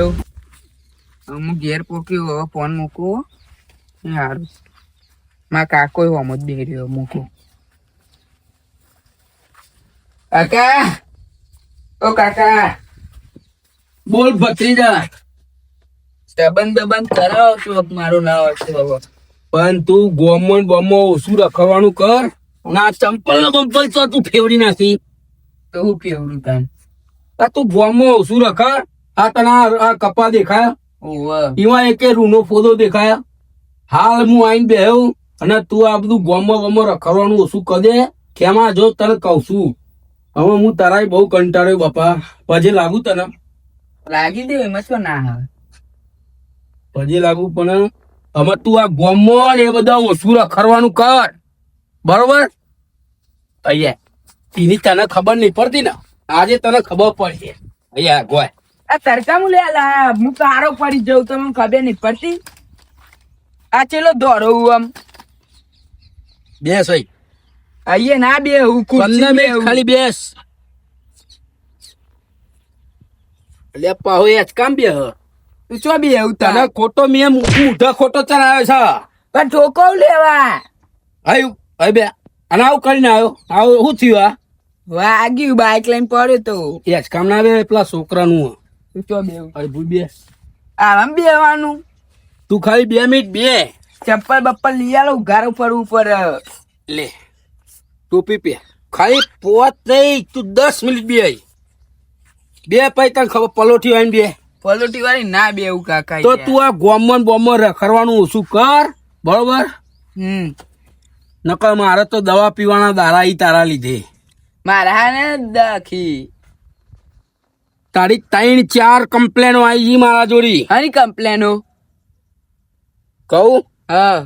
Hello હું ઘેર પોક્યો હવે ફોન મૂકવો. સારું મારા કાકો એવો જ બે મૂકો. કાકા! ઓ કાકા! બોલ ભત્રીજા! સંબંધ બંધ કરાવો છો મારું નામ હશે હવે. પણ તું ગોમો ને બોમો ઓછું રખવાનું કર. ના ચંપલ ને બંપલ તો તું ફેવડી નાખી. તો હું કેવડું કામ તું ગોમો ઓછું રખા આ તને આ કપા દેખાયા? એમાં એકે રૂનો ફોદો દેખાયા? હાલ હું આઈને બેહું અને તું આ બધું ગોમો ગોમો રખડવાનું ઓછું કદે કેમા ખેમાં જો તને કહું છું. હવે હું તારાય બહુ કંટાળ્યો બાપા. પછી લાગુ તને? લાગી દે એમાં શું ના આવે. પછી લાગુ પણ હવે તું આ ગોમો એ બધા ઓછું રખડવાનું કર. બરોબર? અહીંયા. એની તને ખબર નહીં પડતી ને? આજે તને ખબર પડશે. અહીંયા ગોય. આ તડકા હું લે લા હું કારો પડી જઉં તમને ખબર નહીં પડતી. આ ચેલો દોડો આમ. બેસ ભાઈ. અહીંયા ના બે હું મિનિટ ખાલી બેસ. એટલે પાહો એ કામ બે હ. તું ચો બે એવું તને ખોટો મેં ઊંધા ખોટો ચલાવ્યો છે. પણ ઠોકો લેવા? આયુ અહી બે. અને આવું કરીને આવ્યો આવું શું થયું આ? વાગ્યું બાઈક લઈને પડ્યો તો. એ જ કામ ના આવે પેલા છોકરાનું હ. તું ચો બે અરે ભૂલ આરામ બેવાનું તું ખાલી બે મિનિટ બે ચપ્પલ બપ્પલ લઈ આલો ઉઘારો પડવું પડે લે ટોપી પે ખાલી પોત નહીં તું દસ મિનિટ બે બે પૈ તને ખબર પલોઠી બે પલોઠી વાળી ના બે એવું કાકા તો તું આ ગોમન બોમન રખડવાનું ઓછું કર બરોબર હમ નકર મારે તો દવા પીવાના દારા તારા લીધે મારા ને દખી તારી ત્રણ ચાર કમ્પ્લેનો આવી ગઈ મારા જોડી. હની કમ્પ્લેનો કહું? હા.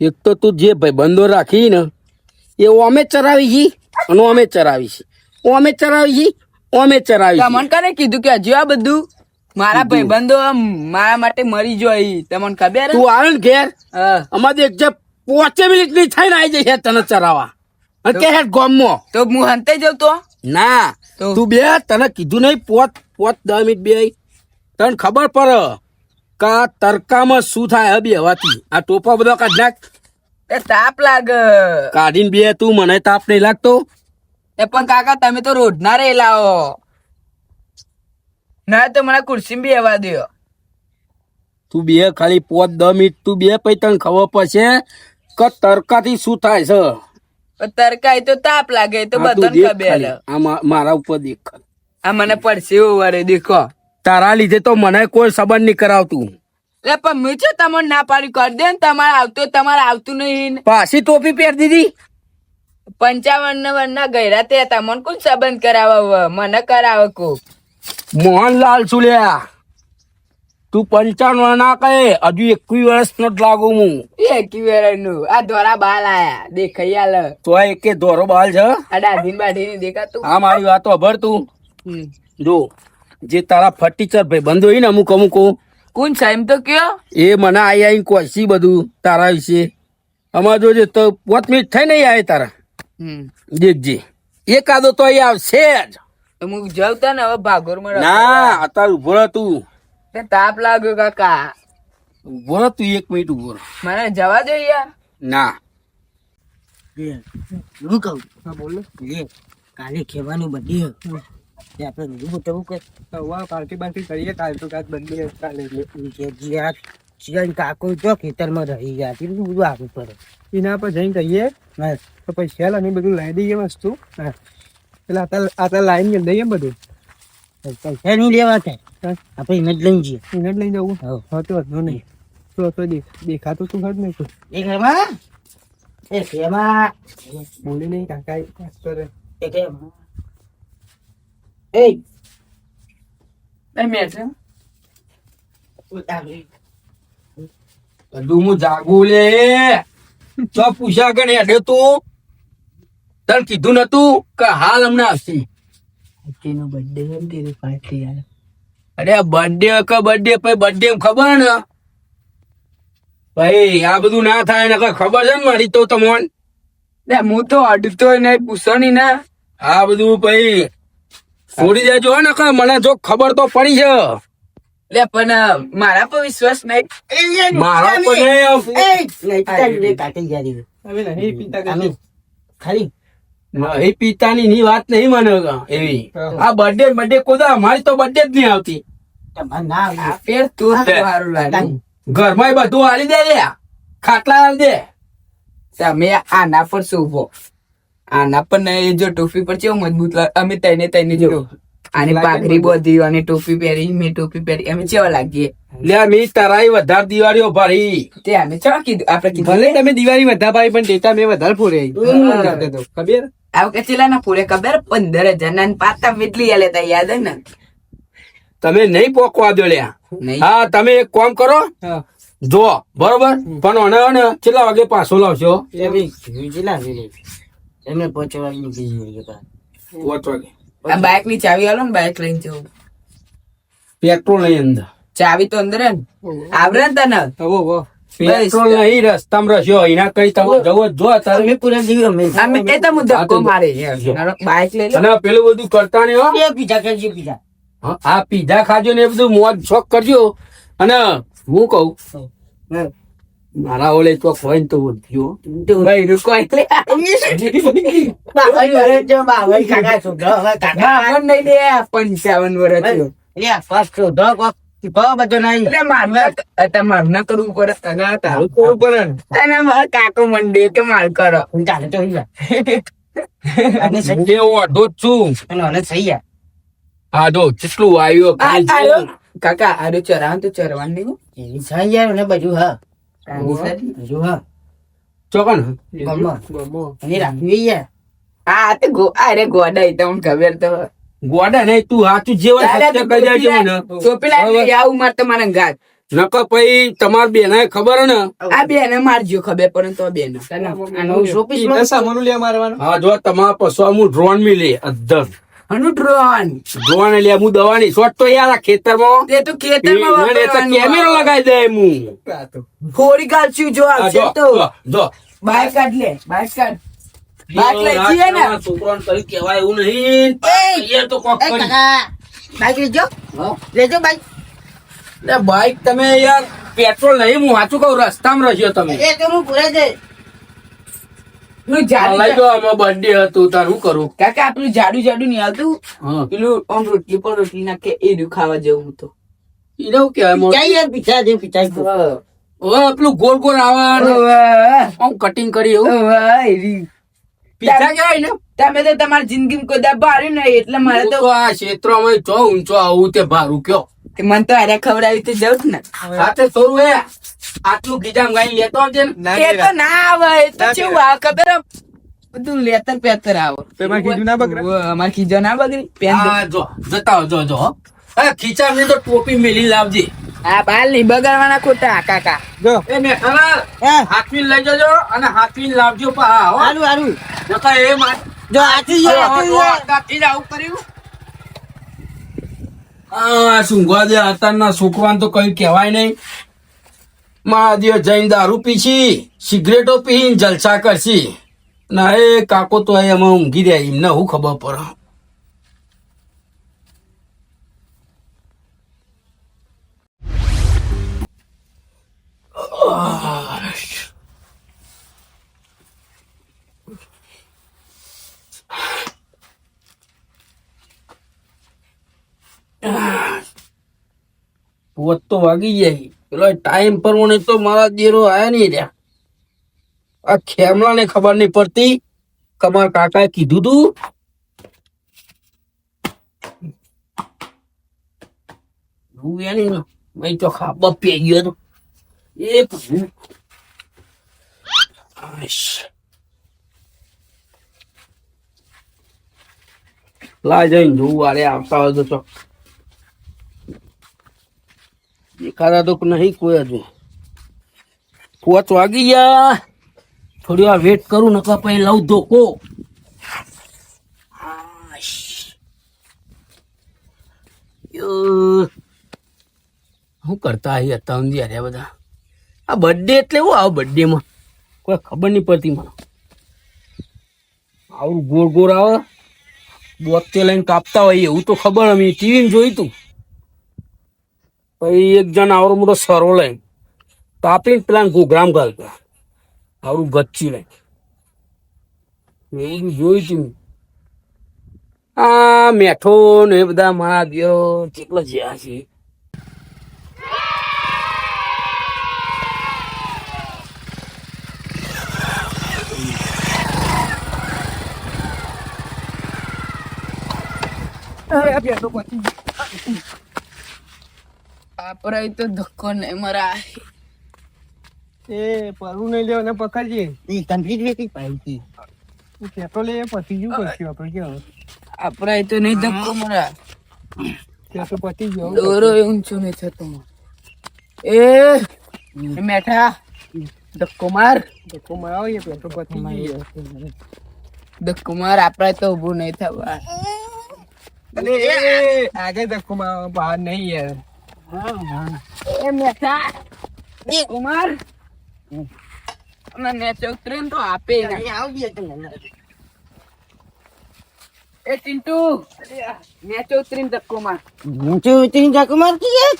એક તો તું જે ભાઈબંધો રાખી ને એ ઓમે ચરાવી છી અને ઓમે ચરાવી છી. ઓમે ચરાવી છી ઓમે ચરાવી. તમને કને કીધું કે હજુ આ બધું મારા ભાઈબંધો મારા માટે મરી જોઈ તમને ખબર? તું આવે ને ઘેર. અમારે એક જે પોચે મિનિટની થઈને આવી જશે તને ચરાવા અને કે હેડ ગોમમાં. તો હું હંતે જઉં તો? ના. તો? બે તને કીધું નહીં પોત પોત દસ મિનિટ બે. તને ખબર પડે કા તરકામાં શું થાય હબી હવાથી? આ ટોપા બધો કાઢ નાખ. એ તાપ લાગે. કાઢીને બે તું મને તાપ નહીં લાગતો. એ પણ કાકા તમે તો રોજ ના રહેલા હો. ના તો મને ખુરશી બી આવવા દો તું બે ખાલી પોત દસ મિનિટ તું બે પછી તને ખબર પડશે કે તડકાથી શું થાય છે. તરકાય તો તાપ લાગે તો બધા તું બધાને ખબર આ મારા ઉપર દેખ આ મને પડશે વરે દેખો. તારા લીધે તો મને કોઈ સંબંધ નહીં કરાવતું. લે પણ મેં છે તમને ના પાડી કરી દે ને તમારે આવતું તમારે આવતું નહીં. પાછી ટોપી પહેરી દીધી? પંચાવન ને ના ગયરા તે તમને કોણ સંબંધ કરાવે મને કરાવે કો મોહનલાલ સુલ્યા તું પંચાણું ના કહે હજુ એકવીસ વર્ષ નો જ લાગુ હું. એકવી વર્ષનું. આ ધોરા બાલ આયા. દેખાઈ આલ. તો આ એકે ધોરો બાલ છે. આ દાઢી બાઢી ની દેખાતું. આ મારી વાતો અભર તું. જો જે તારા ફટીચર ભાઈ બંધ હોય ને અમુક અમુક કોણ સાહેબ તો કયો? એ મને આઈ આઈ કોશી બધું તારા વિશે. અમાર જોજે તો પોત મિનિટ થઈ નહીં આવે તારા. હમ. દેખજે. એકાદો તો અહીં આવશે જ. હું જાઉં ને હવે ભાગોર ના અત્યારે ઊભો રહે તું તાપ લાગ્યો કાકા. ઊભો રહે તું એક મિનિટ ઊભો રહે. મને જવા દે યાર. ના. હું કહું બોલો લે કાલે ખેવાનું બધી તે આપણે બીજું બતાવું કે પાર્ટી બાર્ટી કરીએ કાલ તો કાલ બંધ કાલે કે જે આ ચિકન કાકો જો ખેતરમાં રહી ગયા તે બધું બધું પડે. એના પર જઈને કહીએ હા તો પૈસા અને બધું લાવી દઈએ વસ્તુ. હા. એટલે આતા આતા લાઈન કરી દઈએ બધું. પૈસા નહીં લેવા થાય આપણે એને જ લઈને જઈએ. એને જ લઈ જવું? હા. હા તો વાંધો નહીં. તો તો દેખાતું તું ખર નહીં એ ખેમા એ ખેમા બોલે નહીં કાકા એ ખેમા એ એ મેં છે? બધું હું જાગું લે. તો પૂછ્યા હેડે તું? તને કીધું નતું કે હાલ હમણાં આવશે. તેનો બર્થડે છે તેરી પાર્ટી યાર અરે બર્થડે કે બર્થડે પછી બર્થડે ખબર ને? ભાઈ આ બધું ના થાય ને ખબર છે ને મારી તો તમોન? લે હું તો અડતો ને પૂછણી ને. આ બધું ભાઈ છોડી દેજો ને કે મને જો ખબર તો પડી છે. લે પણ મારા પર વિશ્વાસ નહીં. મારા પર નહીં ખાલી. એ પિતાની ની વાત નહીં મને એવી. આ બર્થડે બર્થડે કોદા અમારી તો બર્થડે જ નહીં આવતી. ઘરમાં બધું હાલી દે ખાટલા હાલી દે. તમે આના પર શું ઊભો? આના પર નહીં જો ટોપી પર છે મજબૂત લાગે અમે તઈને તઈને જો. આની પાઘડી બોધી અને ટોપી પહેરી મેં ટોપી પહેરી. અમે કેવા લાગીએ? લે મી તારાઈ વધારે દિવાળીઓ ભરી. તે અમે ચા કીધું? આપણે કીધું ભલે તમે દિવાળી વધારે પણ ડેટા મેં વધારે ફોડે ખબર? આવ કે ચેલા ના પૂરે ખબર? પંદર ના પાતા મેટલી આલે તા યાદ હે ને? તમે નહીં પોકવા દો લ્યા હા તમે એક કામ કરો. જો બરોબર? પણ અને અને કેટલા વાગે પાછો લાવશો. એમને પહોંચવાની બીજી પાંચ વાગે. આ બાઇકની ચાવી આલો ને બાઇક લઈને જવું. પેટ્રોલ નહીં અંદર. ચાવી તો અંદર ને. આવડે ને તને? ઓ પેટ્રોલ નહીં રસ્તામાં રસ્યો. એના કઈ તમે જવો જો તારે. પૂરા જીવ અમે. અમે એ તો મુદ્દો કો મારે બાઇક લઈ લો. અને પેલું બધું કરતા નહીં હો. એ પીઝા કરજે પીઝા હા, આ પીઝા ખાજો ને એ બધું મોજ શોખ કરજો. અને હું કહું મારા ઓલે ચોક હોય ને તો ભાઈ રૂકો. એટલે બાવન વર્ષ જો બાવન કાકા છોકરો હવે કાકા બાવન નહીં લે પંચાવન વર્ષ થયો. લે ફર્સ્ટ છોકરો કોક બધો નહીં. એટલે મારું ના- ના કરવું પડે તને તારું કરવું પડે ને. મારા કાકો મંડે કે માલ કરો. ચાલે તો અને સહી? હું અડધો જ છું. અને જો. કેટલું આવ્યો આ- આયો. કાકા આરે ચરાવ તો ચરવાનું નહીં હો. એની યાર ને બધું હા. બધું હા. ચોકન? ગમો. એ રાખવી યાર. આ તે ગો અરે ગોડાઈ તમને ખબર તો ગોડા નહીં તું હાચું જેવા સત્ય કહી મને. આવું માર તમારા ઘાત નકર પછી તમાર બેને ખબર ને આ બેને મારજો ખબર પણ તો બેન. આ નવું શોપીસમાં સામાનું લે મારવાનું. હા જો તમારા પશુ હું ડ્રોન હનુ ડ્રોન લે હું દવાની. શોટ તો યાર આ ખેતરમાં. તો ખેતરમાં એને તો કેમેરો. લગાવી દે હું. ફોડી કાઢશું જો આવશે તો. જો, જો. કાઢ લે કાઢ. બાઈક લઈ જઈએ ને. છોકરાને કઈ કહેવાય એવું નહીં. એ તો કોક કરી. બાઈક લેજો. લેજો બાઈક. લે બાઈક તમે યાર પેટ્રોલ નહીં હું સાચું કહું રસ્તામાં રહ્યો તમે. એ તો હું પૂરા ને કટિંગ કરી એવું. એ કહેવાય ને? તમે તો તમારી જિંદગી કોઈ દબા હાર્યું નહીં એટલે મારે તો આ ક્ષેત્રમાં ચો ઊંચો આવું તે ભારું કયો. કે મને તો અરે ખવડાવી તો જવું જ ને. સાથે થોડું હે. આટલું ગીજામ ગાઈ લેતો આવજે ને? એ તો ના આવે એ તો કેવું આવે ખબર બધું લેતર પેતર આવે તમારે ખીજું ના બગડે? અમારે ખીજો ના બગડી. પેન જો જતા જો જો હો. અરે તો ટોપી મેલી લાવજે. આ બાલ નહીં બગાડવાના ખોટા કાકા. જો. એ મેઠાલા હા. હાથવીન લઈ જજો અને હાથવીન લાવજો પા હો. હારું હારું. નકર એ માં જો હાથી જો હાથી આવું કર્યું. આ સુંઘવા દે અત્યારના છોકરાને તો કઈ કહેવાય નહીં. મહાદેવ જૈન દારૂ પીછી સિગરેટો પીન જલસા કરશી. ના એ કાકો તો એમાં ઊંઘી રહ્યા એમને હું ખબર પડે. પોત તો વાગી જાય. પેલો ટાઈમ પર તો મારા દેરો આયા નહીં રહ્યા. આ ખેમલાને ખબર નહીં પડતી કમાર કાકાએ કીધું તું. હું એની મેં તો ખાબા પે ગયો તો એ પ્રભુ આઈશ. લા જઈને જોવું આરે આવતા હોય તો દેખાતા તો નહીં કોઈ હજુ. પોચ વાગી ગયા. થોડી વાર વેટ કરું, નકર પછી લઉં ધોકો. શું કરતા અહીં હતા અંધિયા બધા? આ બર્થડે એટલે હું આવો બર્થડે માં? કોઈ ખબર નહીં પડતી મને. આવું ગોળ ગોળ આવે? બોતે લઈને કાપતા હોય એવું તો ખબર અમે ટીવી જોઈ તું. પછી એક જણ આવડો મોટો સરો લઈને કાપીને પેલા ગોગ્રામ ગાલતા આવડું ગચ્ચી લઈને. એવું જોયું તું આ મેઠો ને બધા મારા દિયો કેટલા જ્યાં છે. આપડે તો ધક્કો નહીં મરા. એ પરવું નહીં લેવાને પકડજે એ કમ્પ્લીટ વેકી પાઈ પેટ્રોલ એ પતી ગયું કરશું આપણે તો નહીં ધક્કો મરા. ત્યાં પતી ગયો દોરો એ ઊંચો નહીં થતો. એ મેઠા ધક્કો માર. ધક્કો મરાવો એ પેટ્રોલ પતી ગયું ધક્કો માર આપડે તો ઉભું નહીં થવા. અરે એ આગળ ધક્કો મારવા બહાર નહીં યાર. એ મેઠા. એ કુમાર. અને નેચો ટ્રેન તો આપે ના. આવ ગયા તમે. એ ટિન્ટુ નેચે ઉતરીને ધક્કો માર નીચે ઉતરીને જાકો મારતી યાર?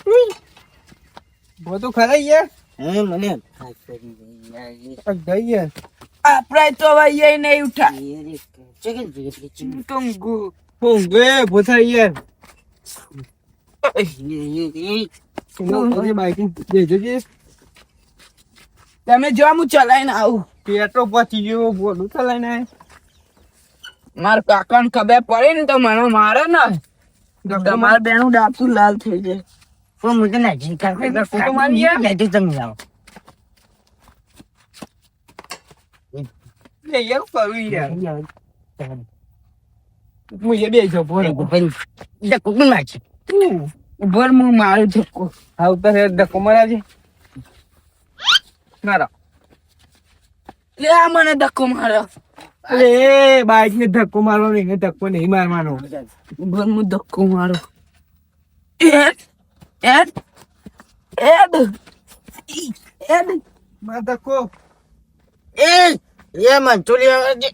બધું ખરા યાર હે મને. ગઈ યાર તો નહીં ઉઠા. કે ગે. ભૂથા યાર. બાઈક દેજો કે તમે જો હું ચલાવીને આવું. પેટો પછી ગયું બોલું ચલાઈને આય. મારા કાકા ને ખબર પડે ને તો મને મારે ને. તમારે બેનું ડાબતું લાલ થઈ જાય તો મને ના જી ફોટો મારી ગયા? તમે જાઓ લે યાર કરું યાર હું એ બે છો બોલો ધક્કો કોણ મારશે ઉભર હું મારું ધક્કો આવતા છે ધક્કો માર્યા છે મારા. લે આ મને ધક્કો મારો. અરે બાઈક ને ધક્કો મારવાનો એને ધક્કો નહીં મારવાનો. ઉભર હું ધક્કો મારો. એડ એડ એડ. એડ. માર ધક્કો. એ એ મંચુરી આવે છે.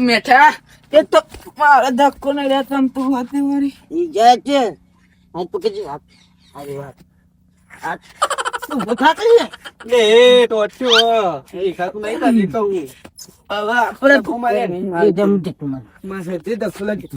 મેઠા એ તો મારો ધક્કો નહીં રહેતો આમ તું વાતે મારી ઈ જાય છે. હાથ પકડજો હાથ અરે વાત. હાથ તું ઊભા કરી લે તો અચ્છો એ ખાતું નહીં કાઢી કહું. હવે આપણે ને. એ જમ ધક્કો મારમાં સાથે ધક્કો લાગી